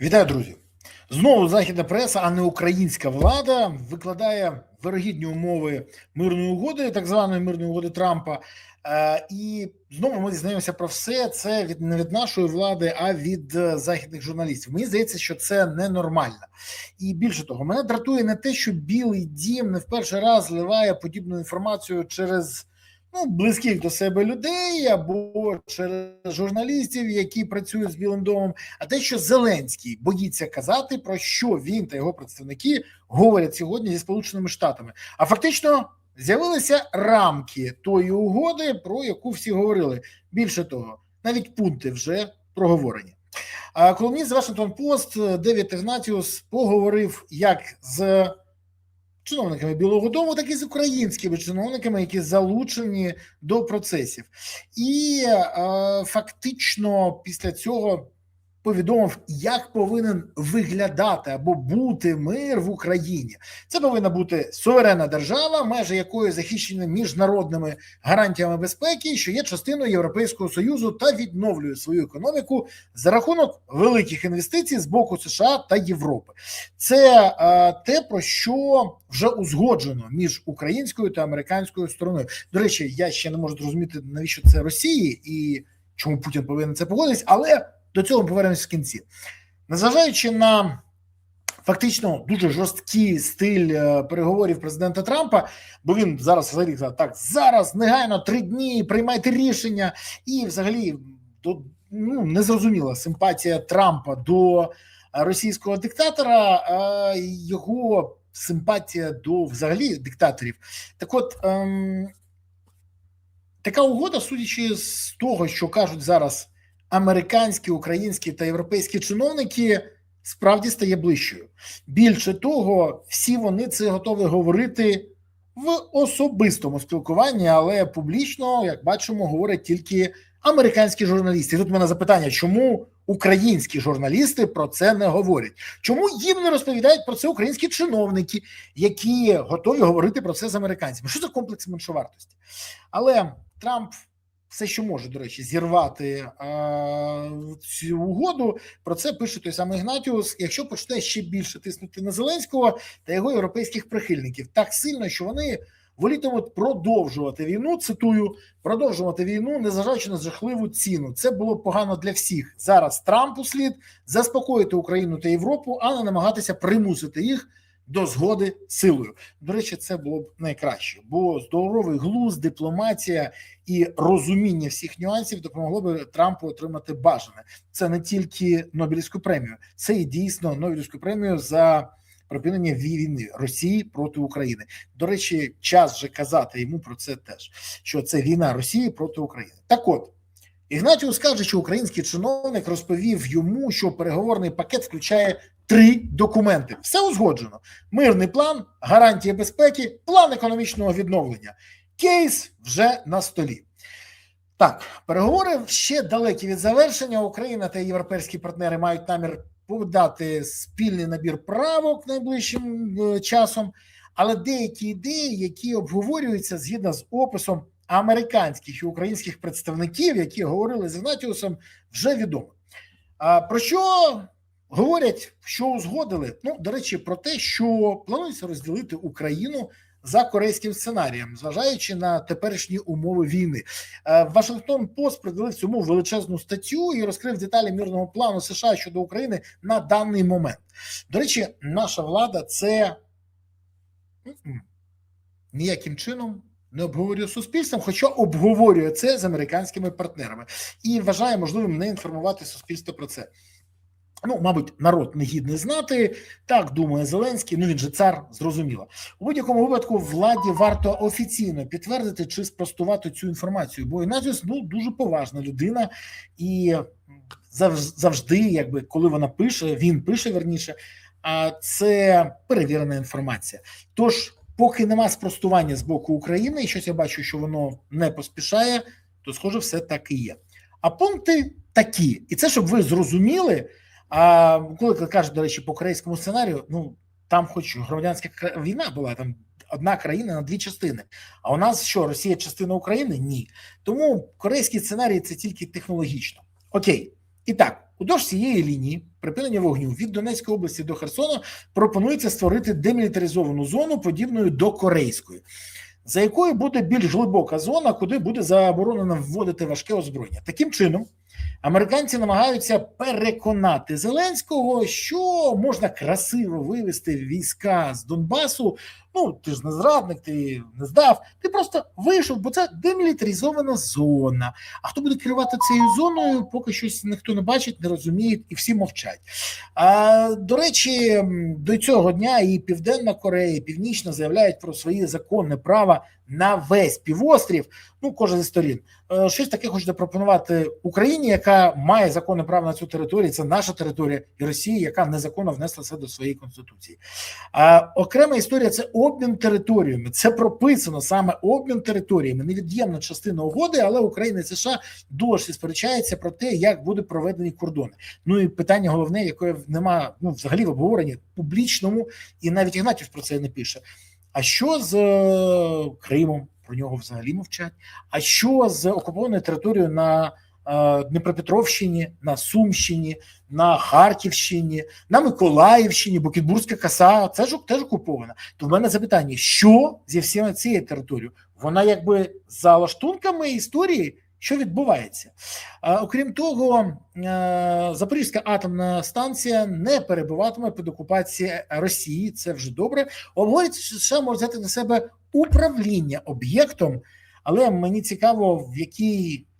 Вітаю, друзі! Знову західна преса, а не українська влада, викладає вирогідні умови мирної угоди, так званої мирної угоди Трампа. Е, і знову ми дізнаємося про все це від не від нашої влади, а від е, західних журналістів. Мені здається, що це ненормально. І більше того, мене дратує не те, що Білий Дім не в перший раз зливає подібну інформацію через ну, близьких до себе людей або через журналістів, які працюють з Білим домом, а те, що Зеленський боїться казати, про що він та його представники говорять сьогодні зі Сполученими Штатами. А фактично з'явилися рамки тої угоди, про яку всі говорили. Більше того, навіть пункти вже проговорені. А колумніст Вашингтон Пост Девід Ігнатіус поговорив як з чиновниками Білого Дому, так і з українськими чиновниками, які залучені до процесів, і е, фактично після цього повідомив, як повинен виглядати або бути мир в Україні. Це повинна бути суверенна держава, межі якої захищені міжнародними гарантіями безпеки, що є частиною Європейського союзу та відновлює свою економіку за рахунок великих інвестицій з боку США та Європи. Це е, те, про що вже узгоджено між українською та американською стороною. До речі, я ще не можу зрозуміти, навіщо це Росії і чому Путін повинен це погодитись, але до цього повернемось в кінці. Незважаючи на фактично дуже жорсткий стиль е, переговорів президента Трампа, бо він зараз так зараз негайно три дні приймайте рішення, і взагалі ну незрозуміла симпатія Трампа до російського диктатора, а його симпатія до взагалі диктаторів. Так, от ем, така угода, судячи з того, що кажуть зараз американські, українські та європейські чиновники справді стає ближчою. Більше того, всі вони це готові говорити в особистому спілкуванні, але публічно, як бачимо, говорять тільки американські журналісти. Тут в мене запитання, чому українські журналісти про це не говорять? Чому їм не розповідають про це українські чиновники, які готові говорити про це з американцями? Що це комплекс меншовартості? Але Трамп все, що може, до речі, зірвати а, цю угоду. Про це пише той самий Гнатіус. Якщо почне ще більше тиснути на Зеленського та його європейських прихильників, так сильно, що вони волітимуть продовжувати війну. Цитую, продовжувати війну, незважаючи на жахливу ціну. Це було погано для всіх. Зараз Трампу слід заспокоїти Україну та Європу, а не намагатися примусити їх до згоди силою. До речі, це було б найкраще, бо здоровий глузд, дипломатія і розуміння всіх нюансів допомогло би Трампу отримати бажане. Це не тільки Нобелівську премію, це і дійсно Нобелівську премію за припинення війни Росії проти України. До речі, час вже казати йому про це теж, що це війна Росії проти України. Так от. Ігнатіус каже, що український чиновник розповів йому, що переговорний пакет включає три документи. Все узгоджено: мирний план, гарантії безпеки, план економічного відновлення. Кейс вже на столі. Так, переговори ще далекі від завершення. Україна та європейські партнери мають намір подати спільний набір правок найближчим е, часом, але деякі ідеї, які обговорюються згідно з описом американських і українських представників, які говорили з Ігнатіусом, вже відомо. А про що говорять, що узгодили? Ну, до речі, про те, що планується розділити Україну за корейським сценарієм, зважаючи на теперішні умови війни. Вашингтон Пост приділив цьому величезну статтю і розкрив деталі мирного плану США щодо України на даний момент. До речі, наша влада це ніяким чином не обговорює суспільством, хоча обговорює це з американськими партнерами і вважає можливим не інформувати суспільство про це. Ну, мабуть, народ не гідний знати. Так думає Зеленський. Ну він же цар зрозуміло. У будь-якому випадку владі варто офіційно підтвердити чи спростувати цю інформацію. Бо Ігнатіус ну дуже поважна людина, і завжди, якби коли вона пише, він пише верніше. А це перевірена інформація. Тож Поки нема спростування з боку України, і щось я бачу, що воно не поспішає, то схоже, все так і є. А пункти такі, і це щоб ви зрозуміли. А коли кажуть, до речі, по корейському сценарію, ну там, хоч громадянська війна була, там одна країна на дві частини. А у нас що Росія частина України? Ні. Тому корейський сценарій це тільки технологічно. Окей, і так Удовж цієї лінії припинення вогню від Донецької області до Херсона пропонується створити демілітаризовану зону, подібною до корейської, за якою буде більш глибока зона, куди буде заборонено вводити важке озброєння. Таким чином, американці намагаються переконати Зеленського, що можна красиво вивести війська з Донбасу. Ну, ти ж не зрадник, ти не здав. Ти просто вийшов, бо це демілітаризована зона. А хто буде керувати цією зоною, поки щось ніхто не бачить, не розуміє, і всі мовчать. А, До речі, до цього дня і Південна Корея, і Північна заявляють про своє законне право на весь півострів. Ну, кожен зі сторін. Е, Щось таке хоче запропонувати Україні, яка має законне право на цю територію. Це наша територія, і Росії, яка незаконно внесла це до своєї конституції. А окрема історія це обмін територіями. Це прописано саме обмін територіями, невід'ємна частина угоди, але Україна і США досі сперечаються про те, як буде проведені кордони. Ну і питання головне, якої немає ну, взагалі в обговоренні публічному, і навіть Ігнатів про це не пише. А що з е, Кримом? Про нього взагалі мовчать. А що з окупованою територією на Дніпропетровщині, на Сумщині, на Харківщині, на Миколаївщині, бо Кітбурзька коса це ж теж окупована. То в мене запитання: що зі всіма цією територією? Вона якби за лаштунками історії. Що відбувається? А, окрім того, е, Запорізька атомна станція не перебуватиме під окупацією Росії. Це вже добре. Обговорюється, що США може взяти на себе управління об'єктом, але мені цікаво, в який ну,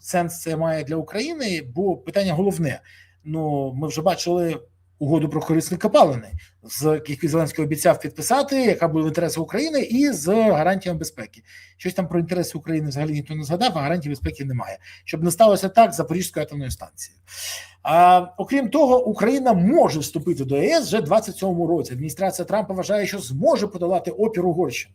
сенс це має для України, бо питання головне. Ну, ми вже бачили угоду про корисні копалини, з яку Зеленський обіцяв підписати, яка була в інтересах України, і з гарантіями безпеки. Щось там про інтереси України взагалі ніхто не згадав, а гарантій безпеки немає. Щоб не сталося так з Запорізькою атомною станцією. А, окрім того, Україна може вступити до ЄС вже 27-му році. Адміністрація Трампа вважає, що зможе подолати опір Угорщини.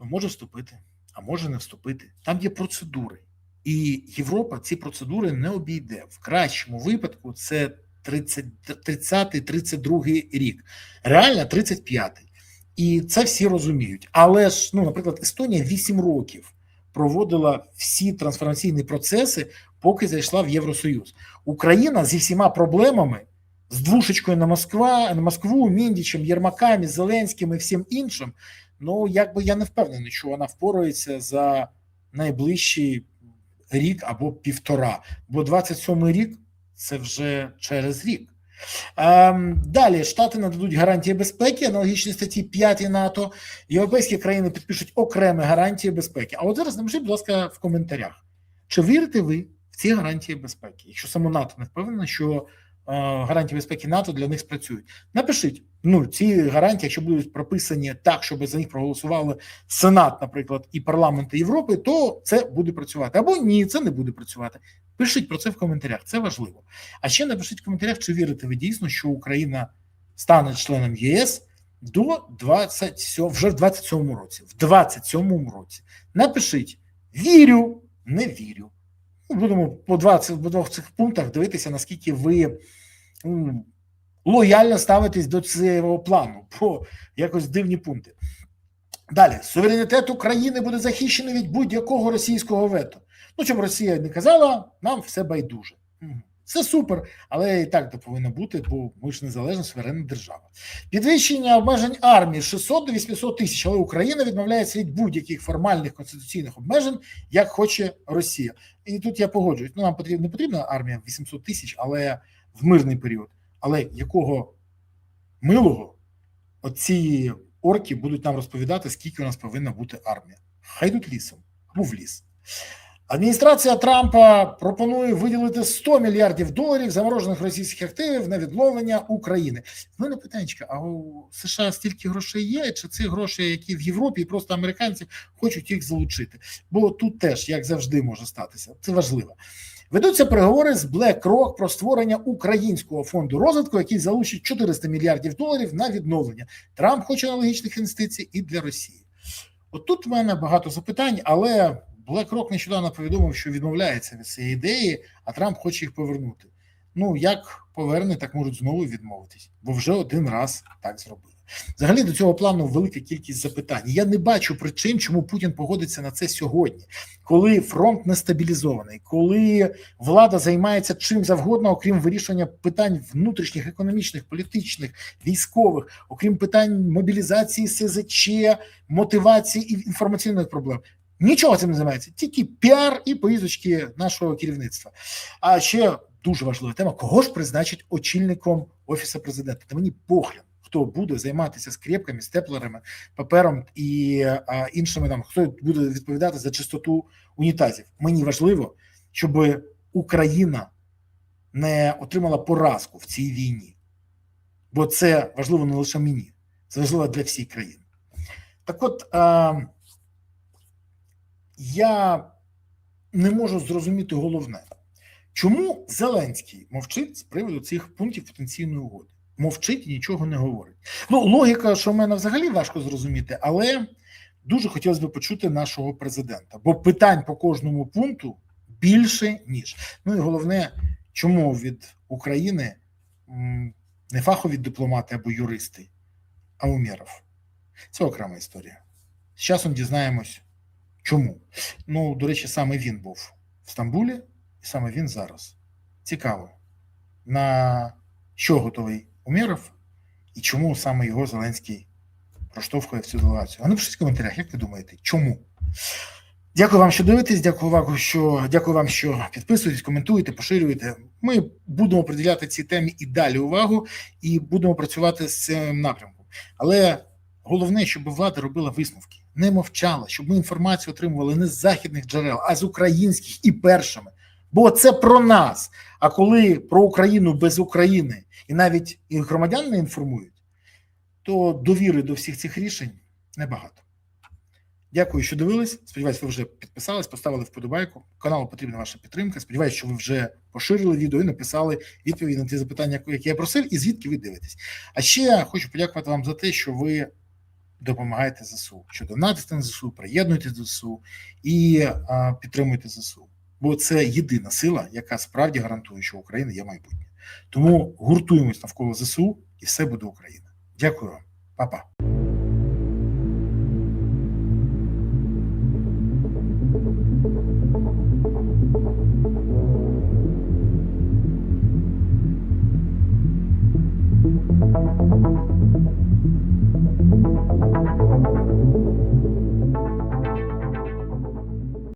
Ну, може вступити, а може не вступити. Там є процедури. І Європа ці процедури не обійде. В кращому випадку це 30-32 рік, реально 35-й. І це всі розуміють. Але ж, ну, наприклад, Естонія 8 років проводила всі трансформаційні процеси, поки зайшла в Євросоюз. Україна зі всіма проблемами, з двушечкою на Москва, на Москву, Міндічем, Єрмаками, Зеленським і всім іншим. Ну, якби я не впевнений, що вона впорається за найближчий рік або півтора. Бо 27-й рік це вже через рік. Ем, далі Штати нададуть гарантії безпеки, аналогічні статті 5 НАТО. Європейські країни підпишуть окремі гарантії безпеки. А от зараз напишіть, будь ласка, в коментарях, чи вірите ви в ці гарантії безпеки? Якщо саме НАТО не впевнено, що е, гарантії безпеки НАТО для них спрацюють. Напишіть, ну ці гарантії, якщо будуть прописані так, щоб за них проголосували Сенат, наприклад, і парламенти Європи, то це буде працювати. Або ні, це не буде працювати. Пишіть про це в коментарях, це важливо. А ще напишіть в коментарях, чи вірите ви дійсно, що Україна стане членом ЄС до 27, вже в 27 році. В 27 році. Напишіть вірю, не вірю. Ну, Будемо по 20 по двох цих пунктах дивитися, наскільки ви ну, лояльно ставитесь до цього плану, бо якось дивні пункти. Далі, суверенітет України буде захищений від будь-якого російського вето. Ну, чим Росія не казала, нам все байдуже. Це супер, але і так то повинно бути, бо ми ж незалежна суверенна держава. Підвищення обмежень армії 600 до 800 тисяч, але Україна відмовляється від будь-яких формальних конституційних обмежень, як хоче Росія. І тут я погоджуюсь. Ну, нам потрібна не потрібна армія 800 тисяч, але в мирний період. Але якого милого оці орки будуть нам розповідати, скільки у нас повинна бути армія? Хай йдуть лісом або в ліс. Адміністрація Трампа пропонує виділити 100 мільярдів доларів заморожених російських активів на відновлення України. В мене питання, а у США стільки грошей є, чи це гроші, які в Європі, і просто американці хочуть їх залучити? Бо тут теж, як завжди, може статися. Це важливо. Ведуться переговори з BlackRock про створення українського фонду розвитку, який залучить 400 мільярдів доларів на відновлення. Трамп хоче аналогічних інвестицій і для Росії. От тут в мене багато запитань, але BlackRock нещодавно повідомив, що відмовляється від цієї ідеї, а Трамп хоче їх повернути. Ну як поверне, так можуть знову відмовитись, бо вже один раз так зробили. Взагалі до цього плану велика кількість запитань. Я не бачу причин, чому Путін погодиться на це сьогодні, коли фронт не стабілізований, коли влада займається чим завгодно, окрім вирішення питань внутрішніх, економічних, політичних, військових, окрім питань мобілізації СЗЧ, мотивації і інформаційних проблем. Нічого цим не займається, тільки піар і поїздочки нашого керівництва. А ще дуже важлива тема: кого ж призначить очільником офісу президента? Та мені похрен хто буде займатися скрепками, степлерами, папером і а, іншими там, хто буде відповідати за чистоту унітазів. Мені важливо, щоб Україна не отримала поразку в цій війні, бо це важливо не лише мені, це важливо для всієї країни. Так, от а, я не можу зрозуміти головне, чому Зеленський мовчить з приводу цих пунктів потенційної угоди мовчить і нічого не говорить. Ну, логіка, що в мене взагалі важко зрозуміти, але дуже хотілося б почути нашого президента, бо питань по кожному пункту більше ніж. Ну і головне, чому від України не фахові дипломати або юристи, а Умєров. Це окрема історія. З часом дізнаємось, чому. Ну, до речі, саме він був в Стамбулі, і саме він зараз. Цікаво, на що готовий Умєров і чому саме його Зеленський проштовхує в цю делегацію? А напишіть в коментарях, як ви думаєте, чому? Дякую вам, що дивитесь. Дякую вам, що дякую вам, що підписуєтесь, коментуєте, поширюєте. Ми будемо приділяти цій темі і далі увагу, і будемо працювати з цим напрямком. Але головне, щоб влада робила висновки, не мовчала, щоб ми інформацію отримували не з західних джерел, а з українських і першими. Бо це про нас. А коли про Україну без України і навіть і громадян не інформують, то довіри до всіх цих рішень небагато. Дякую, що дивились. Сподіваюсь, ви вже підписались, поставили вподобайку. Каналу потрібна ваша підтримка. Сподіваюсь, що ви вже поширили відео і написали відповіді на ті запитання, які я просив, і звідки ви дивитесь. А ще хочу подякувати вам за те, що ви допомагаєте ЗСУ, що донатите на ЗСУ, приєднуйтесь до ЗСУ і а, підтримуйте ЗСУ. Бо це єдина сила, яка справді гарантує, що Україна є майбутнє. Тому гуртуємось навколо ЗСУ, і все буде Україна. Дякую вам, Па-па.